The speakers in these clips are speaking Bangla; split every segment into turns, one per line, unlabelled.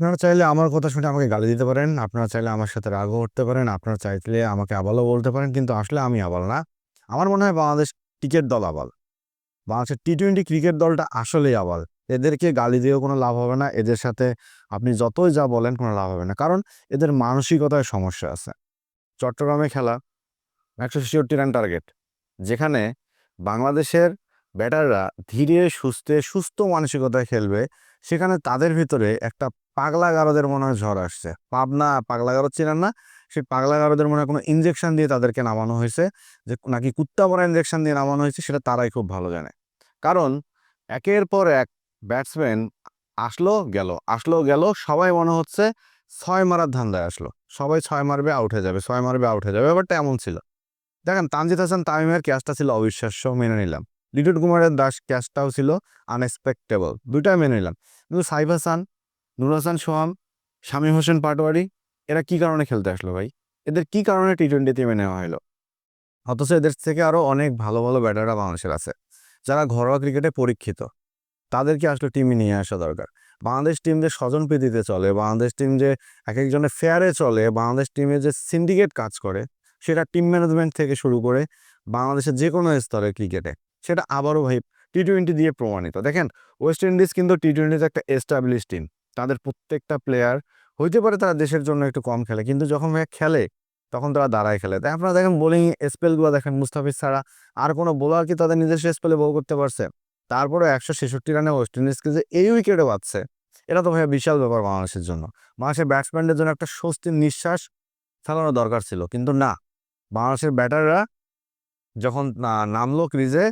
আপনারা চাইলে আমার কথা শুনে আমাকে গালি দিতে পারেন, আপনারা চাইলে আমার সাথে রাগও করতে পারেন, আপনারা চাইলে আমাকে আবালও বলতে পারেন, কিন্তু আসলে আমি আবাল না। আমার মনে হয় বাংলাদেশ ক্রিকেট দল আবাল। বাংলাদেশের টি টোয়েন্টি ক্রিকেট দলটা আসলেই আবাল। এদেরকে গালি দিয়েও কোনো লাভ হবে না, এদের সাথে আপনি যতই যা বলেন কোনো লাভ হবে না, কারণ এদের মানসিকতায় সমস্যা আছে। চট্টগ্রামে খেলা, একশো ছেষট্টি রান টার্গেট যেখানে বাংলাদেশের ব্যাটাররা ধীরে, সুস্থে, সুস্থ মানসিকতায় খেলবে সেখানে তাদের ভিতরে একটা পাগলা গারদের মনে হয় ঝড় আসছে। পাবনা পাগলা গারদ ছিলেন না? সেই পাগলা গারদের মনে হয় কোনো ইঞ্জেকশন দিয়ে তাদেরকে নামানো হয়েছে, যে নাকি কুত্তা পরা ইঞ্জেকশন দিয়ে নামানো হয়েছে, সেটা তারাই খুব ভালো জানে। কারণ একের পর এক ব্যাটসম্যান আসলো, গেল আসলো, গেল, সবাই মনে হচ্ছে ছয় মারার ধান্দায় আসলো। সবাই ছয় মারবে আউট হয়ে যাবে, ছয় মারবে আউট হয়ে যাবে, ব্যাপারটা এমন ছিল। দেখেন, তানজিদ হাসান তামিমের ক্যাচটা ছিল অবিশ্বাস্য, মেনে নিলাম। লিটন কুমারের দাস ক্যাচটাও ছিল আনএক্সপেক্টেবল দুইটাই মেনে নিলাম। কিন্তু সাইফ হাসান, নুর হাসান সোহাম, শামীম হোসেন পাটোয়ারি, এরা কি কারণে খেলতে আসলো ভাই? এদের কি কারণে টি টোয়েন্টিতে মেনে নেওয়া হলো? অথচ এদের থেকে আরও অনেক ভালো ভালো ব্যাটাররা বাংলাদেশের আছে, যারা ঘরোয়া ক্রিকেটে পরীক্ষিত। তাদেরকে আসলে টিমে নিয়ে আসা দরকার। বাংলাদেশ টিম যে স্বজন প্রীতিতে চলে, বাংলাদেশ টিম যে এক একজনের ফেয়ারে চলে, বাংলাদেশ টিমে যে সিন্ডিকেট কাজ করে, সেটা টিম ম্যানেজমেন্ট থেকে শুরু করে বাংলাদেশের যে কোনো স্তরে ক্রিকেটে। সেটা আবারও ভাই টি টোয়েন্টি দিয়ে প্রমাণিত। দেখেন ওয়েস্ট ইন্ডিজ কিন্তু টি টোয়েন্টিতে একটা এস্টাবলিশ টিম তাদের প্রত্যেকটা প্লেয়ার হইতে পারে তারা দেশের জন্য একটু কম খেলে, কিন্তু যখন ভাই খেলে, তখন তারা দাঁড়ায় খেলে। তাই আপনারা দেখেন বোলিং স্পেলগুলো দেখেন, মুস্তাফিজ ছাড়া আর কোনো বোলার কি তাদের নিজস্ব স্পেলে বল করতে পারছে? তারপরে একশো ছেষট্টি রানে ওয়েস্ট ইন্ডিজকে যে এই উইকেটে পাচ্ছে এটা তো ভাইয়া বিশাল ব্যাপার বাংলাদেশের জন্য। বাংলাদেশের ব্যাটসম্যানদের জন্য একটা স্বস্তির নিঃশ্বাস ফেলানো দরকার ছিল, কিন্তু না। বাংলাদেশের ব্যাটাররা যখন নামলো ক্রিজে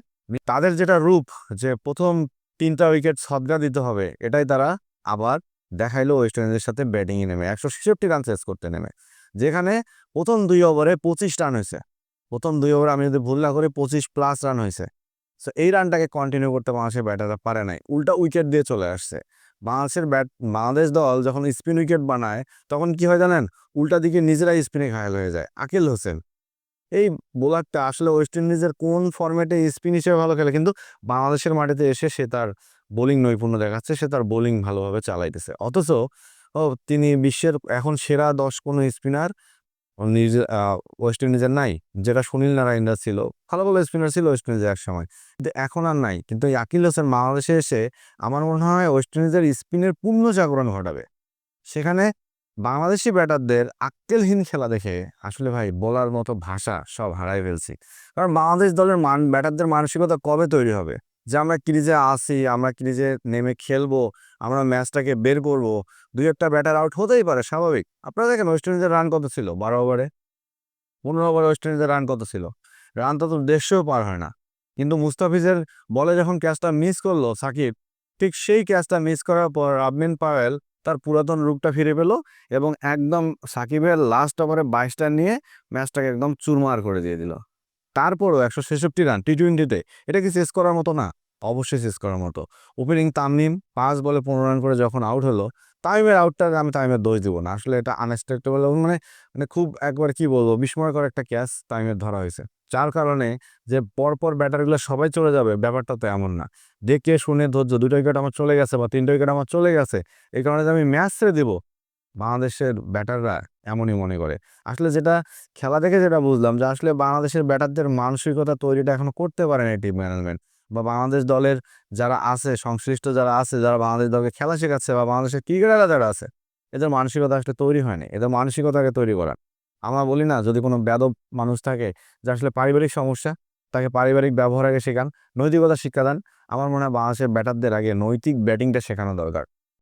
তাদের যেটা রূপ যে প্রথম তিনটা উইকেট সদগা দিতে হবে, এটাই তারা আবার দেখাইলো ওয়েস্ট ইন্ডিজের সাথে ব্যাটিংয়ে নেমে। একশো ছেষট্টি রান চেস করতে নেমে, যেখানে প্রথম দুই ওভারে পঁচিশ রান হয়েছে। প্রথম দুই ওভারে আমি যদি ভুল না করি, পঁচিশ প্লাস রান হয়েছে। সো এই রানটাকে কন্টিনিউ করতে বাংলাদেশের ব্যাটাররা পারে নাই। উল্টা উইকেট দিয়ে চলে আসছে। বাংলাদেশের ব্যাট বাংলাদেশ দল যখন স্পিন উইকেট বানায়, তখন কি হয় জানেন? উল্টা দিকে নিজেরাই স্পিনে ঘায়াল হয়ে যায়। আকিল হোসেন এই বোলারটা আসলে ওয়েস্ট ইন্ডিজের কোন ফরম্যাটে স্পিন হিসেবে ভালো খেলে? কিন্তু বাংলাদেশের মাটিতে এসে সে তার বোলিং নৈপুণ্য দেখাচ্ছে, সে তার বোলিং ভালোভাবে চালাইতেছে। অথচ, ও তিনি বিশ্বের এখন সেরা দশ কোনো স্পিনার নিজে ওয়েস্ট ইন্ডিজের নাই, যেটা সুনীল নারায়ণরা ছিল। ভালো ভালো স্পিনার ছিল ওয়েস্ট ইন্ডিজের এক সময়। কিন্তু এখন আর নাই। কিন্তু এই আকিল হোসেন বাংলাদেশে এসে, আমার মনে হয় ওয়েস্ট ইন্ডিজের স্পিনের পূর্ণ জাগরণ ঘটাবে। সেখানে বাংলাদেশি ব্যাটারদের আক্কেলহীন খেলা দেখে আসলে ভাই বলার মতো ভাষা সব হারাই ফেলছি। কারণ বাংলাদেশ দলের মান, ব্যাটারদের মানসিকতা কবে তৈরি হবে? যে আমরা ক্রিজে আসি আমরা ক্রিজে নেমে খেলব, আমরা ম্যাচটাকে বের করব, দুই একটা ব্যাটার আউট হতেই পারে, স্বাভাবিক। আপনারা দেখেন ওয়েস্ট ইন্ডিজের রান কত ছিল? বারো ওভারে পনেরো ওভারে ওয়েস্ট ইন্ডিজের রান কত ছিল? রান তো দেড়শোও পার হয় না। কিন্তু মুস্তাফিজের বলে যখন ক্যাচটা মিস করল সাকিব, ঠিক সেই ক্যাচটা মিস করার পর আবমিন পাওয়েল তার পুরাতন রূপটা ফিরে পেল এবং একদম সাকিবের লাস্ট ওভারে বাইশটা নিয়ে ম্যাচটাকে একদম চুরমার করে দিয়ে দিল। তারপরও একশো ছেষট্টি রান টি টোয়েন্টিতে এটা কি শেষ করার মতো? না, অবশ্যই শেষ করার মতো। ওপেনিং তামিম পাঁচ বলে পনেরো রান করে যখন আউট হলো তামিমের আউটটা আমি তামিমের দোষ দিব না। আসলে এটা আনএক্সপেক্টেবল মানে মানে খুব একবার কি বলব, বিস্ময়কর একটা ক্যাচ তামিমের ধরা হয়েছে। যার কারণে যে পরপর ব্যাটারগুলো সবাই চলে যাবে, ব্যাপারটা তো এমন না। দেখে শুনে ধৈর্য, দুটো উইকেট আমার চলে গেছে বা তিনটা উইকেট আমার চলে গেছে, এই কারণে যে আমি ম্যাচ ছেড়ে দেবো। বাংলাদেশের ব্যাটাররা এমনই মনে করে। আসলে যেটা খেলা দেখে যেটা বুঝলাম যে আসলে বাংলাদেশের ব্যাটারদের মানসিকতা তৈরিটা এখনও করতে পারেনি টিম ম্যানেজমেন্ট বা বাংলাদেশ দলের যারা আছে, সংশ্লিষ্ট যারা আছে, যারা বাংলাদেশ দলকে খেলা শেখাচ্ছে বা বাংলাদেশের ক্রিকেটাররা যারা আছে, এদের মানসিকতা আসলে তৈরি হয়নি এদের মানসিকতাকে তৈরি করা আমরা বলি না, যদি কোনো বেদব মানুষ থাকে যে আসলে পারিবারিক সমস্যা, তাকে পারিবারিক ব্যবহার আগে শেখান, নৈতিকতা শিক্ষা দেন। আমার মনে হয় বাংলাদেশের ব্যাটারদের আগে নৈতিক ব্যাটিংটা শেখানো দরকার।